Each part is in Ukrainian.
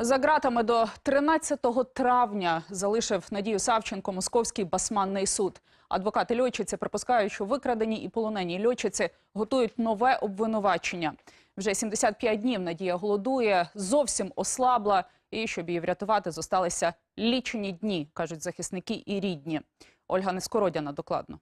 За ґратами до 13 травня залишив Надію Савченко московський басманний суд. Адвокати льотчиці припускають, що викрадені і полонені льотчиці готують нове обвинувачення. Вже 75 днів Надія голодує, зовсім ослабла. І щоб її врятувати, зосталися лічені дні, кажуть захисники і рідні. Ольга Нескородяна докладно.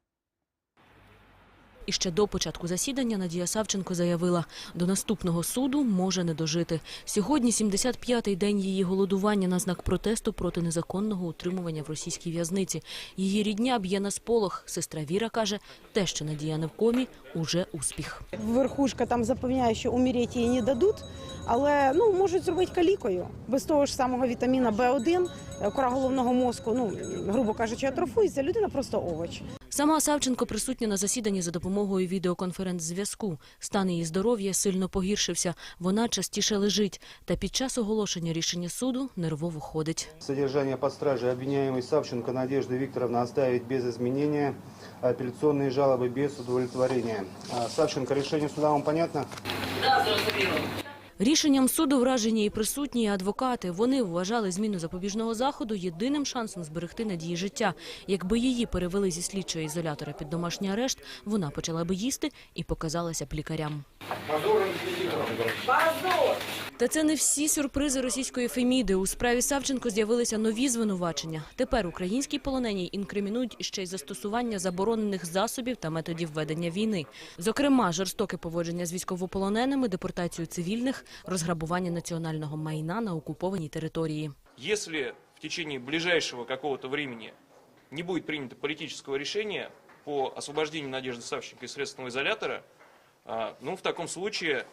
І ще до початку засідання Надія Савченко заявила, до наступного суду може не дожити. Сьогодні 75-й день її голодування на знак протесту проти незаконного утримування в російській в'язниці. Її рідня б'є на сполох. Сестра Віра каже, те, що Надія не в комі, уже успіх. Верхушка там запевняє, що умереть їй не дадуть, але ну можуть зробити калікою. Без того ж самого вітаміна Б1, е, кора головного мозку, ну грубо кажучи, атрофується. Людина просто овоч. Сама Савченко присутня на засіданні за допомогою відеоконференц-зв'язку. Стан її здоров'я сильно погіршився. Вона частіше лежить. Та під час оголошення рішення суду нервово ходить. Содержание под стражей обвиняемой Савченко Надежды Викторовны оставить без изменения, а апелляционные жалобы без удовлетворения. А, Савченко, решение суда вам понятно? Рішенням суду вражені і присутні адвокати. Вони вважали зміну запобіжного заходу єдиним шансом зберегти надії життя. Якби її перевели зі слідчого ізолятора під домашній арешт, вона почала би їсти і показалася б лікарям. Та це не всі сюрпризи російської Феміди. У справі Савченко з'явилися нові звинувачення. Тепер українській полоненій інкримінують ще й застосування заборонених засобів та методів ведення війни. Зокрема, жорстоке поводження з військовополоненими, депортацію цивільних, розграбування національного майна на окупованій території. Если в течение ближайшего какого-то времени не будет принято политического решения по освобождению Надежды Савченко из следственного изолятора, ну, в таком случае,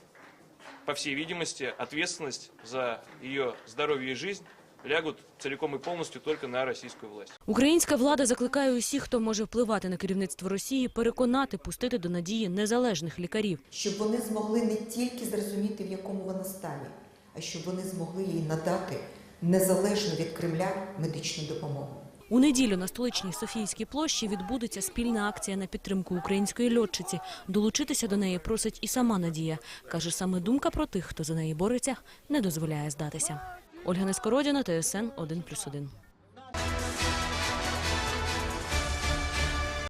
по всей видимости, ответственность за ее здоровье и жизнь лягут целиком и полностью только на российскую власть. Українська влада закликає усіх, хто може впливати на керівництво Росії, переконати пустити до надії незалежних лікарів. щоб вони змогли не тільки зрозуміти, в якому вона стані, а щоб вони змогли їй надати незалежну від Кремля медичну допомогу. У неділю на столичній Софійській площі відбудеться спільна акція на підтримку української льотчиці. Долучитися до неї просить і сама Надія. Каже, саме думка про тих, хто за неї бореться, не дозволяє здатися. Ольга Нескородіна, ТСН 1+,1.